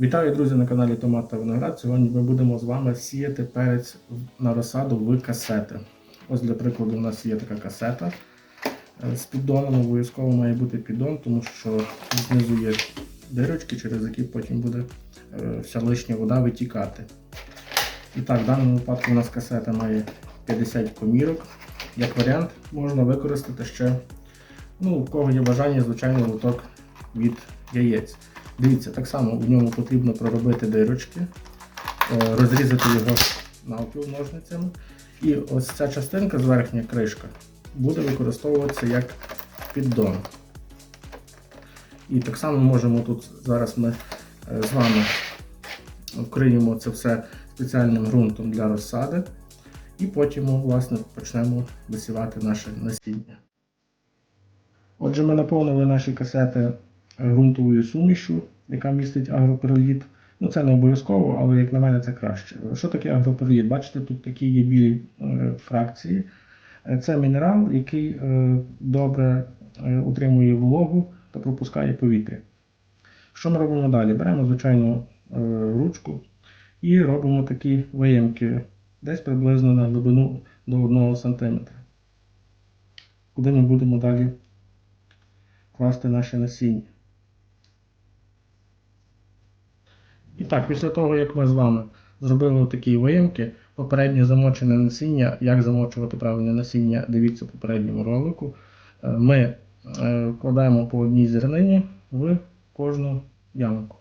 Вітаю, друзі, на каналі Томат та Виноград. Сьогодні ми будемо з вами сіяти перець на розсаду в касети. Ось для прикладу, у нас є така касета. Е, З піддоном обов'язково має бути піддон, тому що знизу є дирочки, через які потім буде е, вся лишня вода витікати. І так, в даному випадку у нас касета має 50 комірок. Як варіант, можна використати ще, ну, у кого є бажання, звичайно, лоток від яєць. Дивіться, так само в ньому потрібно проробити дирочки, е, розрізати його навпіл ножницями. І ось ця частинка з верхня кришка буде використовуватися як піддон. І так само можемо тут зараз ми е, з вами вкриємо це все спеціальним ґрунтом для розсади. І потім власне, почнемо висівати наше насіння. Отже, ми наповнили наші касети ґрунтовою сумішю, яка містить агропероліт. Ну, це не обов'язково, але як на мене це краще. Що таке агропероліт? Бачите, тут такі є білі е, фракції. Е, Це мінерал, який е, добре утримує вологу та пропускає повітря. Що ми робимо далі? Беремо звичайну ручку і робимо такі виємки десь приблизно на глибину до 1 см. Куди ми будемо далі класти наше насіння. І так, після того, як ми з вами зробили такі виємки, попереднє замочене насіння, як замочувати правильне насіння, дивіться попередньому ролику. Е, Ми е, вкладаємо по одній зернині в кожну ямку.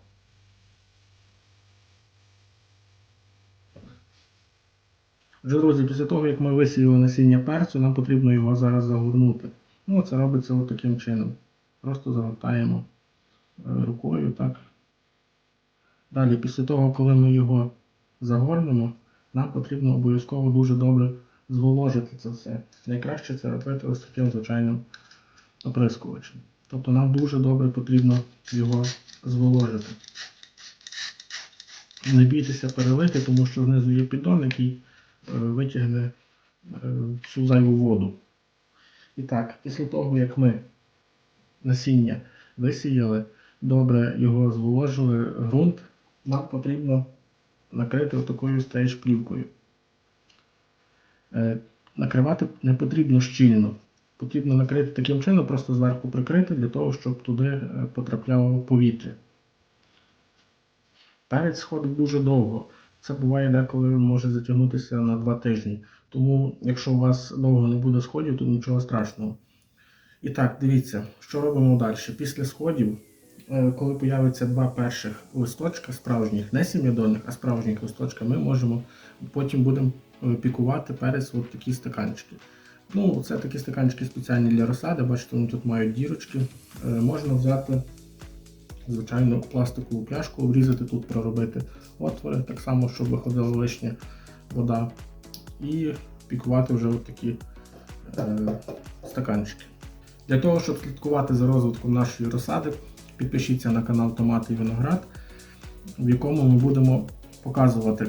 Отже, друзі, після того, як ми висіяли насіння перцю, нам потрібно його зараз загорнути. Ну, це робиться таким чином. Просто загортаємо е, рукою, так. Далі, після того, коли ми його загорнемо, нам потрібно обов'язково дуже добре зволожити це все. Найкраще це робити ось таким звичайним оприскувачем. Тобто нам дуже добре потрібно його зволожити. Не бійтеся перелити, тому що знизу є піддон, який е, витягне е, всю зайву воду. І так, після того, як ми насіння висіяли, добре його зволожили ґрунт, нам потрібно накрити отакою стейдж плівкою. Е, Накривати не потрібно щільно. Потрібно накрити таким чином, просто зверху прикрити, для того, щоб туди е, потрапляло повітря. Перець сходить дуже довго. Це буває деколи може затягнутися на 2 тижні. Тому, якщо у вас довго не буде сходів, то нічого страшного. І так, дивіться, що робимо далі. Після сходів, коли появиться два перших листочка справжніх, не сім'ядольних, а справжніх листочка, ми можемо потім будемо е, пікувати перець в такі стаканчики. Ну, це такі стаканчики спеціальні для розсади, бачите, вони тут мають дірочки. Е, Можна взяти звичайно пластикову пляшку, врізати тут, проробити отвори, так само, щоб виходила лишня вода. І пікувати вже от такі е, стаканчики. Для того, щоб слідкувати за розвитком нашої розсади, підпишіться на канал Томати і Виноград, в якому ми будемо показувати,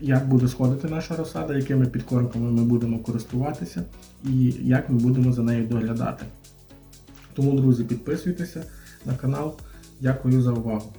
як буде сходити наша розсада, якими підкормками ми будемо користуватися і як ми будемо за нею доглядати. Тому, друзі, підписуйтеся на канал. Дякую за увагу.